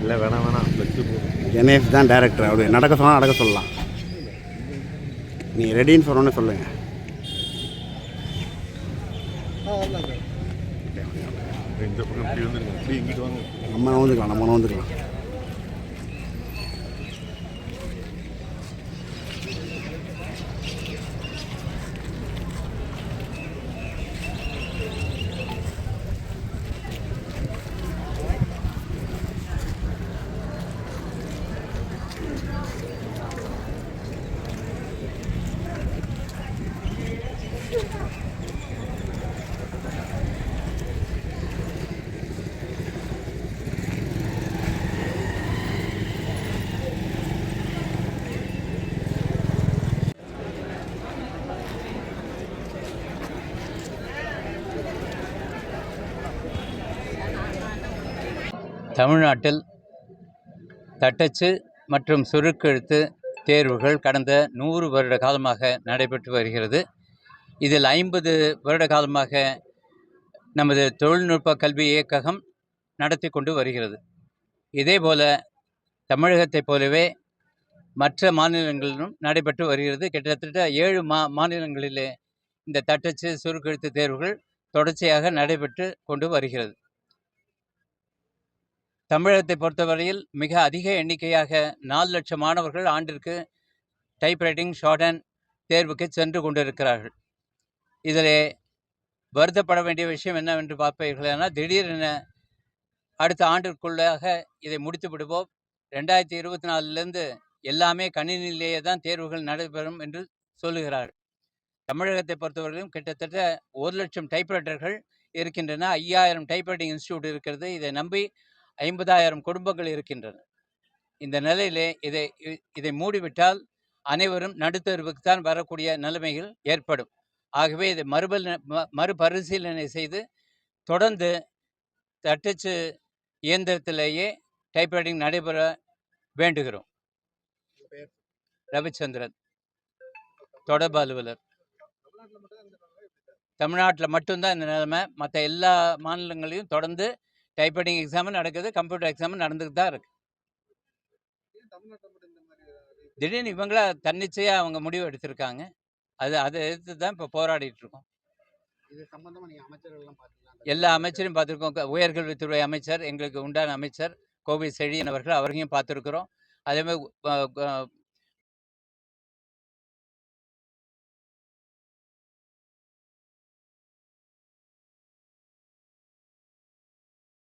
இல்லை வேணாம் வேணாம் என்எஃப் தான் டேரக்டர் அவர் நடக்க சொன்னால் நடக்க சொல்லலாம். நீ ரெடின்னு சொன்னோன்னு சொல்லுங்கள் நம்ம வந்துக்கலாம் நம்ம வந்துக்கலாம் தமிழ்நாட்டில் தட்டச்சு மற்றும் சுருக்கெழுத்து தேர்வுகள் கடந்த நூறு வருட காலமாக நடைபெற்று வருகிறது. இதில் ஐம்பது வருட காலமாக நமது தொழில்நுட்ப கல்வி இயக்ககம் நடத்தி கொண்டு வருகிறது. இதேபோல் தமிழகத்தைப் போலவே மற்ற மாநிலங்களிலும் நடைபெற்று வருகிறது. கிட்டத்தட்ட ஏழு மா மாநிலங்களிலே இந்த தட்டச்சு சுருக்கெழுத்து தேர்வுகள் தொடர்ச்சியாக நடைபெற்று கொண்டு வருகிறது. தமிழகத்தை பொறுத்தவரையில் மிக அதிக எண்ணிக்கையாக நாலு லட்சம் மாணவர்கள் ஆண்டிற்கு டைப்ரைட்டிங் ஷார்டன் தேர்வுக்கு சென்று கொண்டிருக்கிறார்கள். இதில் வருத்தப்பட வேண்டிய விஷயம் என்னவென்று பார்ப்பீர்களானால் திடீரென அடுத்த ஆண்டிற்குள்ளாக இதை முடித்து விடுவோம். ரெண்டாயிரத்தி இருபத்தி நாலுலேருந்து எல்லாமே கணினியிலேயே தான் தேர்வுகள் நடைபெறும் என்று சொல்லுகிறார்கள் தமிழகத்தை பொறுத்தவரையிலும் கிட்டத்தட்ட ஒரு லட்சம் டைப்ரைட்டர்கள் இருக்கின்றன. ஐயாயிரம் டைப்ரைட்டிங் இன்ஸ்டியூட் இருக்கிறது. இதை நம்பி ஐம்பதாயிரம் குடும்பங்கள் இருக்கின்றன. இந்த நிலையிலே இதை இதை மூடிவிட்டால் அனைவரும் நடுத்தருவுக்கு தான் வரக்கூடிய நிலைமைகள் ஏற்படும். ஆகவே இதை மறுபல் ம- மறுபரிசீலனை செய்து தொடர்ந்து தட்டச்சு இயந்திரத்திலேயே டைப்ரைட்டிங் நடைபெற வேண்டுகிறோம். ரவிச்சந்திரன் தொடர்பு அலுவலர். தமிழ்நாட்டில் மட்டும்தான் இந்த நிலைமை. மற்ற எல்லா மாநிலங்களையும் தொடர்ந்து டைப்ரைட்டிங் எக்ஸாமும் நடக்குது கம்ப்யூட்டர் எக்ஸாமும் நடந்துட்டு தான் இருக்கு. திடீர்னு இவங்களா தன்னிச்சையாக அவங்க முடிவு எடுத்திருக்காங்க. அது அதை எதிர்த்து தான் இப்போ போராடிட்டு இருக்கோம். எல்லா அமைச்சரையும் பார்த்துருக்கோம் உயர்கல்வித்துறை அமைச்சர் எங்களுக்கு உண்டான அமைச்சர் கோவை செழியன் அவர்கள் அவரையும் பார்த்துருக்குறோம் அதே மாதிரி